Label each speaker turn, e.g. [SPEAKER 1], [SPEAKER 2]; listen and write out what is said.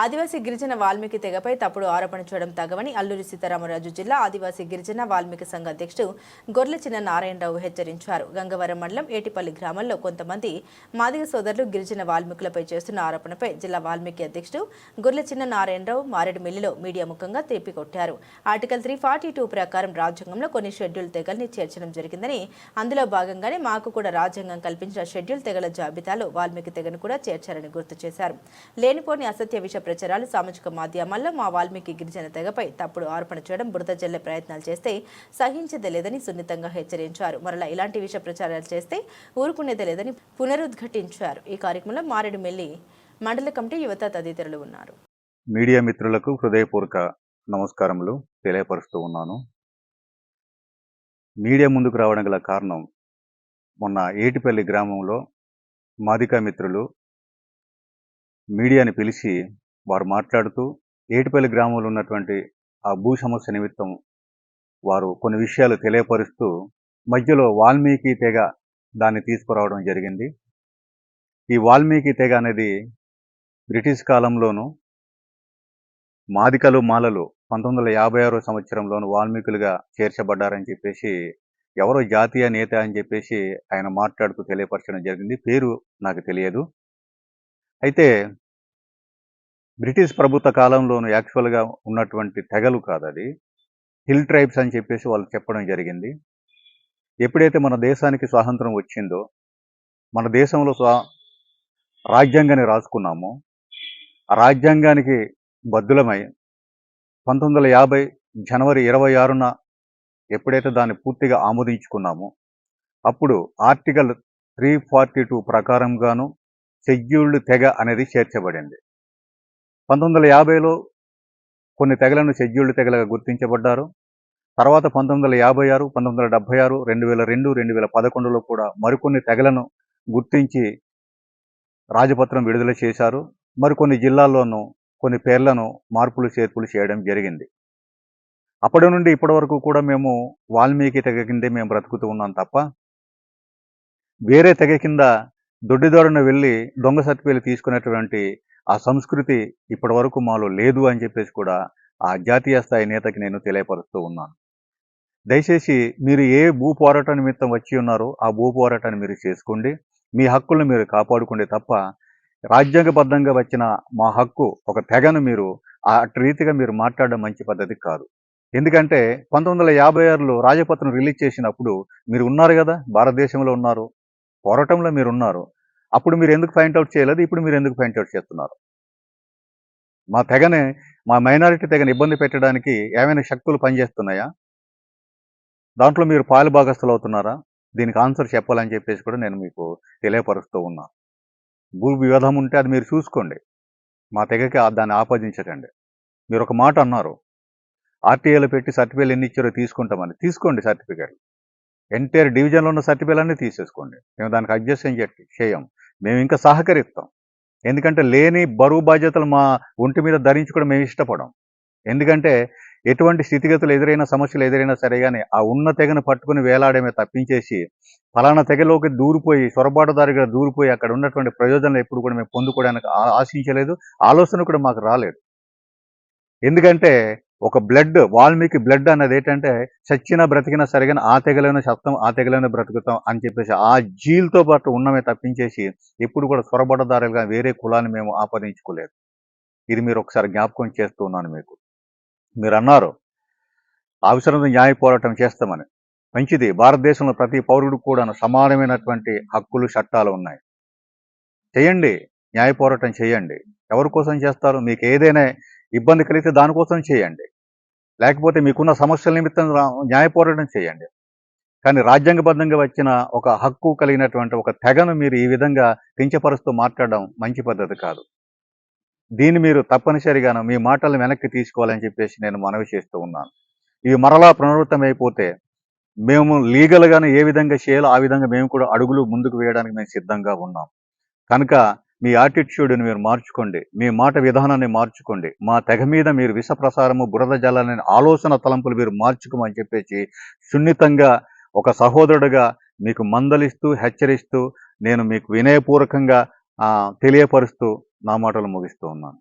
[SPEAKER 1] ఆదివాసీ గిరిజన వాల్మీకి తెగపై తప్పుడు ఆరోపణ చేయడం తగవని అల్లూరి సీతారామరాజు జిల్లా ఆదివాసీ గిరిజన వాల్మీకి సంఘ అధ్యక్షుడు గొర్ల చిన్న నారాయణరావు హెచ్చరించారు. గంగవరం మండలం ఏటిపల్లి గ్రామంలో కొంతమంది మాదిగ సోదరులు గిరిజన వాల్మీకులపై చేస్తున్న ఆరోపణపై జిల్లా వాల్మీకి అధ్యక్షుడు గొర్ల చిన్న నారాయణరావు మారేడుమిల్లిలో మీడియా ముఖంగా తెప్పికొట్టారు ఆర్టికల్ త్రీ ఫార్టీ టూ ప్రకారం రాజ్యాంగంలో కొన్ని షెడ్యూల్ తెగల్ని చేర్చడం జరిగిందని అందులో భాగంగానే మాకు కూడా రాజ్యాంగం కల్పించిన షెడ్యూల్ తెగల జాబితాలో వాల్మీకి తెగను కూడా చేర్చారని గుర్తు చేశారు. లేనిపోని అసత్య విష ప్రచారాలు సామాజిక మాధ్యమాల్లో మా వాల్మీకి గిరిజన తెగపై తప్పుడు ఆరోపణ చేయడం బురద జల్లే ప్రయత్నాలు చేస్తే సహించదలేదని సున్నితంగా హెచ్చరించారు. మరలా ఇలాంటి విష ప్రచారాలు చేస్తే ఊరుకునేదే లేదని పునరుద్ఘాటించారు. ఈ కార్యక్రమంలో మారేడుమిల్లి మండల కమిటీ యువత తదితరులు ఉన్నారు.
[SPEAKER 2] మీడియా మిత్రులకు హృదయపూర్వక నమస్కారములు తెలియపరుస్తూ ఉన్నాను. మీడియా ముందుకు రావడం గల కారణం మొన్న ఏటిపల్లి గ్రామంలో మాదికా మిత్రులు మీడియాని పిలిచి వారు మాట్లాడుతూ ఏటిపల్లి గ్రామంలో ఉన్నటువంటి ఆ భూ సమస్య నిమిత్తం వారు కొన్ని విషయాలు తెలియపరుస్తూ మధ్యలో వాల్మీకి తెగ దాన్ని తీసుకురావడం జరిగింది. ఈ వాల్మీకి తెగ అనేది బ్రిటిష్ కాలంలోనూ మాదికలు మాలలు పంతొమ్మిది వందల యాభై ఆరో సంవత్సరంలోను వాల్మీకులుగా చేర్చబడ్డారని చెప్పేసి ఎవరో జాతీయ నేత అని చెప్పేసి ఆయన మాట్లాడుతూ తెలియపరచడం జరిగింది. పేరు నాకు తెలియదు. అయితే బ్రిటిష్ ప్రభుత్వ కాలంలోను యాక్చువల్గా ఉన్నటువంటి తెగలు కాదు అది హిల్ ట్రైబ్స్ అని చెప్పేసి వాళ్ళు చెప్పడం జరిగింది. ఎప్పుడైతే మన దేశానికి స్వాతంత్రం వచ్చిందో మన దేశంలో స్వా రాజ్యాంగాన్ని రాసుకున్నామో ఆ రాజ్యాంగానికి బద్దులమై పంతొమ్మిది వందల యాభై జనవరి ఇరవై ఆరున ఎప్పుడైతే దాన్ని పూర్తిగా ఆమోదించుకున్నామో అప్పుడు ఆర్టికల్ త్రీ ఫార్టీ టూ ప్రకారంగాను షెడ్యూల్డ్ తెగ అనేది చేర్చబడింది. పంతొమ్మిది వందల యాభైలో కొన్ని తెగలను షెడ్యూల్డ్ తెగలుగా గుర్తించబడ్డారు. తర్వాత పంతొమ్మిది వందల యాభై ఆరు పంతొమ్మిది వందల డెబ్బై ఆరు రెండు వేల రెండు రెండు వేల పదకొండులో కూడా మరికొన్ని తెగలను గుర్తించి రాజపత్రం విడుదల చేశారు. మరికొన్ని జిల్లాల్లోనూ కొన్ని పేర్లను మార్పులు చేర్పులు చేయడం జరిగింది. అప్పటి నుండి ఇప్పటి వరకు కూడా మేము వాల్మీకి తెగ కిందే మేము బ్రతుకుతూ ఉన్నాం తప్ప వేరే తెగ కింద దొడ్డిదారున వెళ్ళి దొంగ సర్టిఫికేట్ తీసుకునేటువంటి ఆ సంస్కృతి ఇప్పటి వరకు మాలో లేదు అని చెప్పేసి కూడా ఆ జాతీయ స్థాయి నేతకి నేను తెలియపరుస్తూ ఉన్నాను. దయచేసి మీరు ఏ భూ పోరాట నిమిత్తం వచ్చి ఉన్నారో ఆ భూ పోరాటాన్ని మీరు చేసుకోండి. మీ హక్కులను మీరు కాపాడుకోండి తప్ప రాజ్యాంగబద్ధంగా వచ్చిన మా హక్కు ఒక తెగను మీరు ఆ రీతిగా మీరు మాట్లాడడం మంచి పద్ధతి కాదు. ఎందుకంటే పంతొమ్మిది వందల యాభై ఆరులో రాజపత్రం రిలీజ్ చేసినప్పుడు మీరు ఉన్నారు కదా భారతదేశంలో ఉన్నారు పోరాటంలో మీరు ఉన్నారు. అప్పుడు మీరు ఎందుకు ఫైండ్ అవుట్ చేయలేదు? ఇప్పుడు మీరు ఎందుకు ఫైండ్ అవుట్ చేస్తున్నారు? మా తెగని మా మైనారిటీ తెగని ఇబ్బంది పెట్టడానికి ఏమైనా శక్తులు పనిచేస్తున్నాయా? దాంట్లో మీరు పాలు భాగస్థులు అవుతున్నారా? దీనికి ఆన్సర్ చెప్పాలని చెప్పేసి కూడా నేను మీకు తెలియపరుస్తూ ఉన్నాను భూ వివాదం ఉంటే అది మీరు చూసుకోండి. మా తెగకి దాన్ని ఆపాదించకండి. మీరు ఒక మాట అన్నారు. ఆర్టీఏలో పెట్టి సర్టిఫికేట్ ఎన్ని ఇచ్చారో తీసుకుంటామని. తీసుకోండి సర్టిఫికేట్ ఎంటైర్ డివిజన్లో ఉన్న సర్టిఫికేట్ అన్నీ తీసేసుకోండి. మేము దానికి అడ్జస్ట్ ఏం చేయం. మేము ఇంకా సహకరిస్తాం. ఎందుకంటే లేని బరువు బాధ్యతలు మా ఒంటి మీద ధరించుకోవడం మేము ఇష్టపడం. ఎందుకంటే ఎటువంటి స్థితిగతులు ఎదురైనా సమస్యలు ఎదురైనా సరే కానీ ఆ ఉన్న తెగను పట్టుకుని వేలాడమే తప్పించేసి ఫలానా తెగలోకి దూరిపోయి సొరబాటుదారిగా దూరిపోయి అక్కడ ఉన్నటువంటి ప్రయోజనాలు ఎప్పుడు కూడా మేము పొందుకోవడానికి ఆశించలేదు. ఆలోచన కూడా మాకు రాలేదు. ఎందుకంటే ఒక బ్లడ్ వాల్మీకి బ్లడ్ అన్నది ఏంటంటే చచ్చిన బ్రతికినా సరిగా ఆ తెగలైన చస్తాం ఆ తెగలైన బ్రతుకుతాం అని చెప్పేసి ఆ జీల్తో పాటు ఉన్నమే తప్పించేసి ఎప్పుడు కూడా సొరబడదారులుగా వేరే కులాన్ని మేము ఆపాదించుకోలేదు. ఇది మీరు ఒకసారి జ్ఞాపకం చేస్తూ ఉన్నాను మీకు. మీరు అన్నారు అవసరం న్యాయ పోరాటం చేస్తామని. మంచిది భారతదేశంలో ప్రతి పౌరుడు కూడా సమానమైనటువంటి హక్కులు చట్టాలు ఉన్నాయి. చేయండి న్యాయ పోరాటం చేయండి. ఎవరి కోసం చేస్తారు? మీకు ఏదైనా ఇబ్బంది కలిగితే దానికోసం చేయండి. లేకపోతే మీకున్న సమస్యల నిమిత్తం రా- న్యాయ పోరాటం చేయండి. కానీ రాజ్యాంగబద్ధంగా వచ్చిన ఒక హక్కు కలిగినటువంటి ఒక తెగను మీరు ఈ విధంగా కించపరుస్తూ మాట్లాడడం మంచి పద్ధతి కాదు. దీన్ని మీరు తప్పనిసరిగాను మీ మాటలను వెనక్కి తీసుకోవాలని చెప్పేసి నేను మనవి చేస్తూ ఉన్నాను. ఇవి మరలా పునరావృతమైపోతే అయిపోతే మేము లీగల్గానే ఏ విధంగా చేయాలో ఆ విధంగా మేము కూడా అడుగులు ముందుకు వేయడానికి మేము సిద్ధంగా ఉన్నాం. కనుక మీ యాటిట్యూడ్ని మీరు మార్చుకోండి. మీ మాట విధానాన్ని మార్చుకోండి. మా తెగ మీద మీరు విష ప్రసారము బురద జలాలని ఆలోచన తలంపులు మీరు మార్చుకోమని చెప్పేసి సున్నితంగా ఒక సహోదరుడుగా మీకు మందలిస్తూ హెచ్చరిస్తూ నేను మీకు వినయపూర్వకంగా తెలియపరుస్తూ నా మాటలు ముగిస్తూ ఉన్నాను.